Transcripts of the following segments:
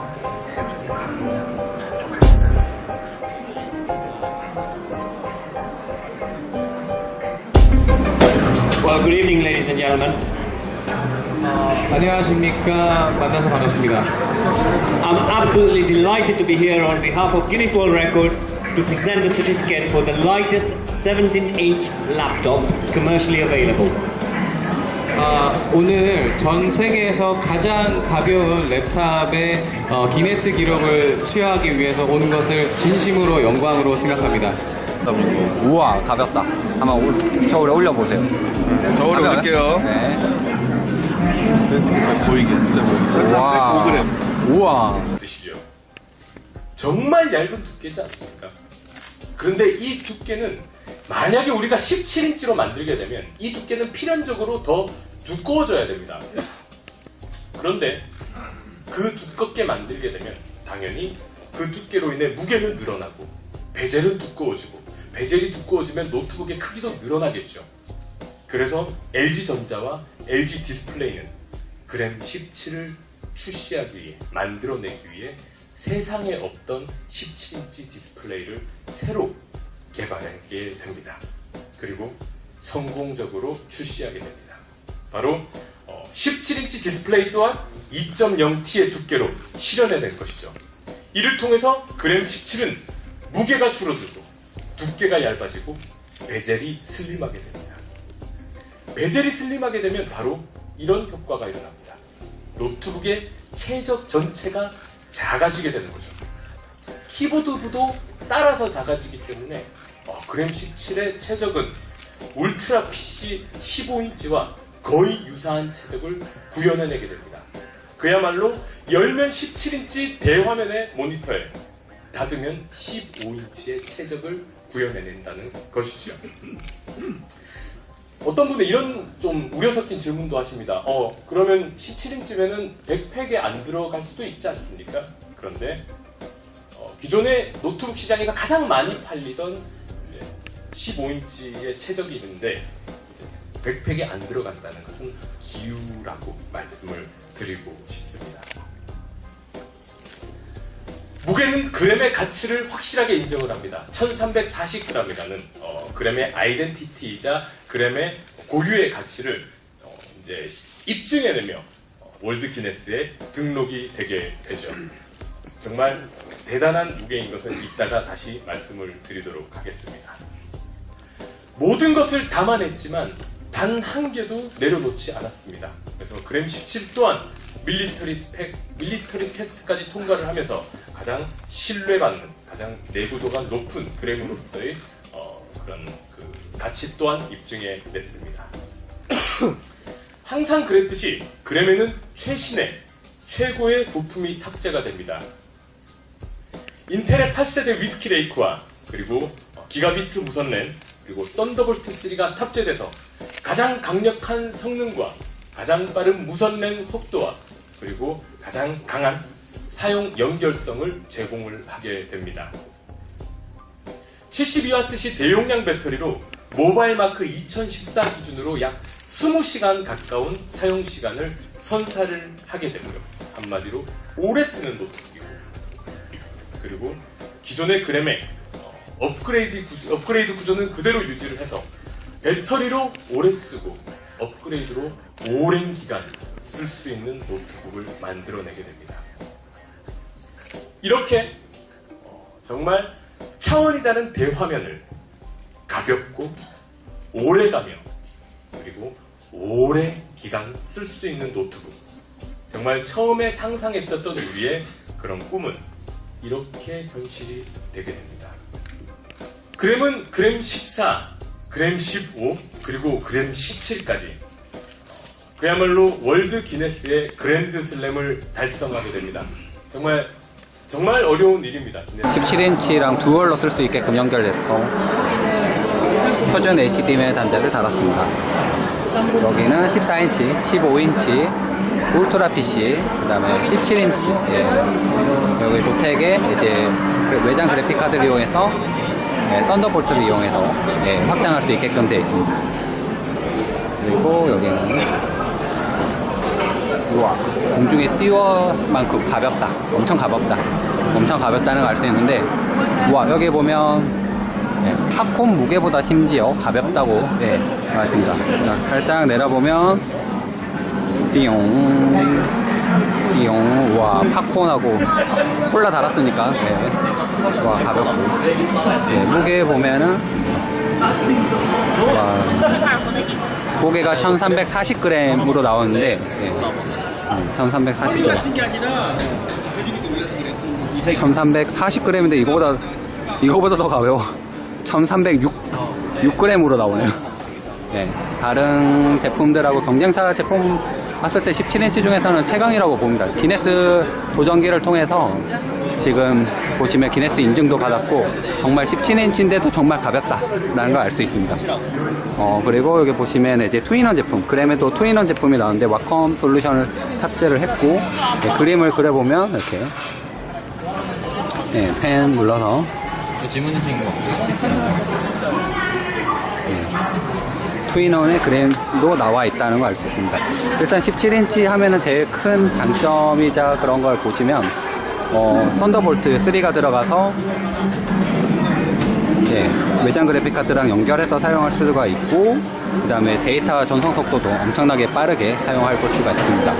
Well, good evening, ladies and gentlemen. 안녕하십니까. 만나서 반갑습니다. I'm absolutely delighted to be here on behalf of Guinness World Record to present the certificate for the lightest 17-inch laptop commercially available. 아, 오늘 전 세계에서 가장 가벼운 랩탑의 어, 기네스 기록을 수여하기 위해서 온 것을 진심으로 영광으로 생각합니다. 우와 가볍다 한번 올- 저울에 올려보세요 저울에 가벼워요? 올릴게요. 네. 보이게, 진짜 보이게. 우와 1300g. 우와 드시죠. 정말 얇은 두께지 않습니까? 그런데 이 두께는 만약에 우리가 17인치로 만들게 되면 이 두께는 필연적으로 더 두꺼워져야 됩니다. 그런데 그 두껍게 만들게 되면 당연히 그 두께로 인해 무게는 늘어나고 베젤은 두꺼워지고 베젤이 두꺼워지면 노트북의 크기도 늘어나겠죠. 그래서 LG전자와 LG 디스플레이는 그램 17을 출시하기 위해 만들어내기 위해 세상에 없던 17인치 디스플레이를 새로 개발하게 됩니다. 그리고 성공적으로 출시하게 됩니다. 바로 17인치 디스플레이 또한 2.0T의 두께로 실현해낸 것이죠. 이를 통해서 그램 17은 무게가 줄어들고 두께가 얇아지고 베젤이 슬림하게 됩니다. 베젤이 슬림하게 되면 바로 이런 효과가 일어납니다. 노트북의 최적 전체가 작아지게 되는 거죠. 키보드도 따라서 작아지기 때문에 어, 그램 17의 최적은 울트라 PC 15인치와 거의 유사한 최적을 구현해내게 됩니다. 그야말로 열면 17인치 대화면의 모니터에 닫으면 15인치의 최적을 구현해낸다는 것이죠. 어떤 분은 이런 좀 우려 섞인 질문도 하십니다. 어, 그러면 17인치면은 백팩에 안 들어갈 수도 있지 않습니까? 그런데 어, 기존의 노트북 시장에서 가장 많이 팔리던 이제 15인치의 최적이 있는데 백팩에 안 들어간다는 것은 기우라고 말씀을 드리고 싶습니다. 무게는 그램의 가치를 확실하게 인정을 합니다. 1340g이라는 어, 그램의 아이덴티티이자 그램의 고유의 가치를 어, 이제 입증해내며 어, 월드 기네스에 등록이 되게 되죠. 정말 대단한 무게인 것은 이따가 다시 말씀을 드리도록 하겠습니다. 모든 것을 담아냈지만 단 한 개도 내려놓지 않았습니다. 그래서 그램 17 또한 밀리터리 스펙, 밀리터리 테스트까지 통과를 하면서 가장 신뢰받는, 가장 내구도가 높은 그램으로서의 어, 그런 그 가치 또한 입증해 냈습니다. 항상 그랬듯이 그램에는 최신의 최고의 부품이 탑재가 됩니다. 인텔의 8세대 위스키 레이크와 그리고 어, 기가비트 무선 램 그리고 썬더볼트 3가 탑재돼서 가장 강력한 성능과 가장 빠른 무선 램 속도와 그리고 가장 강한 사용 연결성을 제공을 하게 됩니다. 72와트시 대용량 배터리로 모바일 마크 2014 기준으로 약 20시간 가까운 사용 시간을 선사를 하게 되고요. 한마디로 오래 쓰는 노트북이고 그리고 기존의 그램의 어, 업그레이드, 구조, 업그레이드 구조는 그대로 유지를 해서 배터리로 오래 쓰고 업그레이드로 오랜 기간 쓸 수 있는 노트북을 만들어내게 됩니다. 이렇게 어, 정말 차원이 다른 대화면을 가볍고 오래가며 그리고 오래 기간 쓸 수 있는 노트북 정말 처음에 상상했었던 우리의 그런 꿈은 이렇게 현실이 되게 됩니다. 그램은 그램 14, 그램 15, 그리고 그램 17까지 그야말로 월드 기네스의 그랜드 슬램을 달성하게 됩니다. 정말 정말 어려운 일입니다. 기네스. 17인치랑 듀얼로 쓸 수 있게끔 연결돼서 표준 HDMI 단자를 달았습니다 여기는 14인치, 15인치 울트라 PC, 그 다음에 17인치 예. 여기 조텍의 이제 그 외장 그래픽 카드를 이용해서 예, 썬더볼트를 이용해서 예, 확장할 수 있게끔 되어 있습니다 그리고 여기는 우와, 공중에 띄워 만큼 가볍다. 엄청 가볍다. 엄청 가볍다는 걸 알 수 있는데, 우와, 여기 보면, 예, 팝콘 무게보다 심지어 가볍다고, 예, 말했습니다. 자, 살짝 내려보면, 띠용, 띠용, 와, 팝콘하고 콜라 달았으니까, 예, 와, 가볍고. 예, 무게 보면은, 와, 무게가 1340g으로 나오는데, 예, 1340g. 1340g인데 이거보다 이거보다 더 가벼워. 1306g으로 나오네요. 예, 다른 제품들하고 경쟁사 제품 봤을 때 17인치 중에서는 최강이라고 봅니다. 기네스 조정기를 통해서 지금 보시면 기네스 인증도 받았고 정말 17인치인데도 정말 가볍다라는 걸 알 수 있습니다. 어, 그리고 여기 보시면 이제 투인원 제품, 그램에도 투인원 제품이 나오는데 와컴 솔루션을 탑재를 했고 예, 그림을 그려보면 이렇게 예, 펜 눌러서 질문 주신 거. 투인원의 그램도 나와 있다는 걸 알 수 있습니다. 일단 17인치 하면은 제일 큰 장점이자 그런 걸 보시면 어, 썬더볼트 3가 들어가서 예, 외장 그래픽 카드랑 연결해서 사용할 수가 있고 그 다음에 데이터 전송 속도도 엄청나게 빠르게 사용할 수가 있습니다.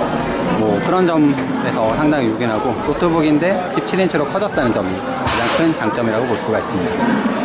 뭐 그런 점에서 상당히 유견하고 노트북인데 17인치로 커졌다는 점이 가장 큰 장점이라고 볼 수가 있습니다.